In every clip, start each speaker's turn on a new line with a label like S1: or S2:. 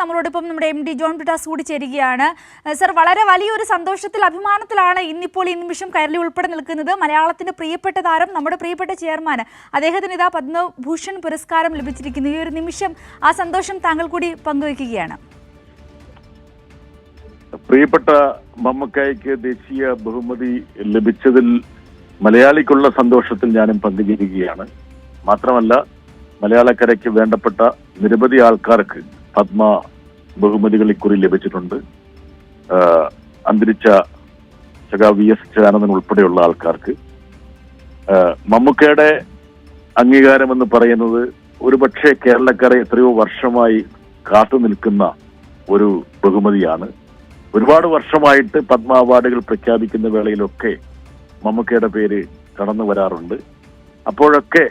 S1: നമ്മളോടൊപ്പം നമ്മുടെ M D John Brittas കൂടി ചേരുകയാണ്. സർ വളരെ വലിയൊരു സന്തോഷത്തിൽ അഭിമാനത്തിലാണ് ഇന്നിപ്പോൾ ഈ നിമിഷം കയറി ഉൾപ്പെടെ നിൽക്കുന്നത്. മലയാളത്തിന്റെ പ്രിയപ്പെട്ട താരം നമ്മുടെ പ്രിയപ്പെട്ട ചെയർമാൻ അദ്ദേഹത്തിന് ഇതാ പത്മഭൂഷൺ പുരസ്കാരം ലഭിച്ചിരിക്കുന്നു. ഈ ഒരു നിമിഷം ആ സന്തോഷം താങ്കൾ കൂടി പങ്കുവയ്ക്കുകയാണ്.
S2: പ്രിയപ്പെട്ട മമ്മക്കായ്ക്ക് ദേശീയ ബഹുമതി ലഭിച്ചതിൽ മലയാളിക്കുള്ള സന്തോഷത്തിൽ ഞാനും പങ്കുചേരുകയാണ്. മാത്രമല്ല മലയാളക്കരയ്ക്ക് വേണ്ടപ്പെട്ട നിരവധി ആൾക്കാർക്ക് പത്മ ബഹുമതികൾ ഇക്കുറി ലഭിച്ചിട്ടുണ്ട് അന്തരിച്ച സഖാ വി എസ് ചിദാനന്ദൻ ഉൾപ്പെടെയുള്ള ആൾക്കാർക്ക്. മമ്മൂക്കയുടെ അംഗീകാരം എന്ന് പറയുന്നത് ഒരുപക്ഷെ കേരളക്കാരെ എത്രയോ വർഷമായി കാത്തു നിൽക്കുന്ന ഒരു ബഹുമതിയാണ്. ഒരുപാട് വർഷമായിട്ട് പത്മ അവാർഡുകൾ പ്രഖ്യാപിക്കുന്ന വേളയിലൊക്കെ മമ്മൂക്കയുടെ പേര് കടന്നു വരാറുണ്ട്. അപ്പോഴൊക്കെ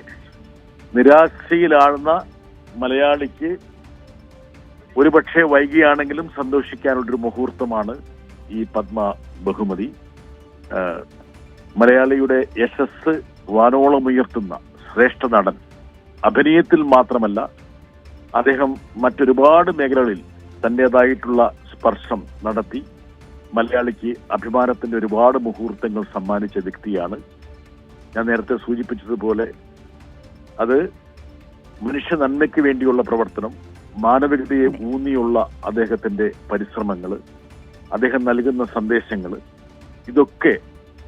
S2: നിരാശയിലാഴുന്ന മലയാളിക്ക് ഒരുപക്ഷെ വൈകിയാണെങ്കിലും സന്തോഷിക്കാനുള്ളൊരു മുഹൂർത്തമാണ് ഈ പത്മ ബഹുമതി. മലയാളിയുടെ യശസ് വാനോളമുയർത്തുന്ന ശ്രേഷ്ഠ നടൻ. അഭിനയത്തിൽ മാത്രമല്ല അദ്ദേഹം മറ്റൊരുപാട് മേഖലകളിൽ തന്റേതായിട്ടുള്ള സ്പർശം നടത്തി. മലയാളിക്ക് അഭിമാനത്തിന്റെ ഒരുപാട് മുഹൂർത്തങ്ങൾ സമ്മാനിച്ച വ്യക്തിയാണ്. ഞാൻ നേരത്തെ സൂചിപ്പിച്ചതുപോലെ അത് മനുഷ്യ നന്മയ്ക്ക് വേണ്ടിയുള്ള പ്രവർത്തനം മാനവികതയെ ഊന്നിയുള്ള അദ്ദേഹത്തിന്റെ പരിശ്രമങ്ങൾ അദ്ദേഹം നൽകുന്ന സന്ദേശങ്ങൾ ഇതൊക്കെ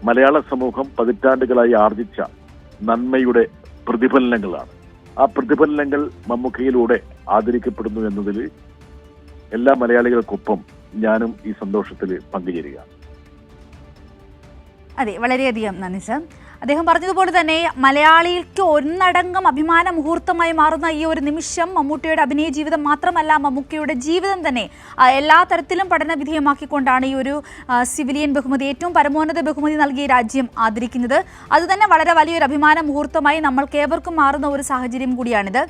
S2: മലയാള സമൂഹം പതിറ്റാണ്ടുകളായി ആർജിച്ച നന്മയുടെ പ്രതിഫലനങ്ങളാണ്. ആ പ്രതിഫലനങ്ങൾ മമ്മൂക്കയിലൂടെ ആദരിക്കപ്പെടുന്നു എന്നതിൽ എല്ലാ മലയാളികൾക്കൊപ്പം ഞാനും ഈ സന്തോഷത്തിൽ പങ്കുചേരുക
S1: അതെ വളരെയധികം നന്ദി സർ. അദ്ദേഹം പറഞ്ഞതുപോലെ തന്നെ മലയാളിക്ക് ഒന്നടങ്കം അഭിമാന മുഹൂർത്തമായി മാറുന്ന ഈ ഒരു നിമിഷം മമ്മൂട്ടിയുടെ അഭിനയ ജീവിതം മാത്രമല്ല മമ്മൂക്കയുടെ ജീവിതം തന്നെ എല്ലാ തരത്തിലും പഠന വിധേയമാക്കിക്കൊണ്ടാണ് ഈ ഒരു സിവിലിയൻ ബഹുമതി ഏറ്റവും പരമോന്നത ബഹുമതി നൽകിയ രാജ്യം ആദരിക്കുന്നത്. അതുതന്നെ വളരെ വലിയൊരു അഭിമാന മുഹൂർത്തമായി നമ്മൾക്ക് ഏവർക്കും മാറുന്ന ഒരു സാഹചര്യം കൂടിയാണിത്.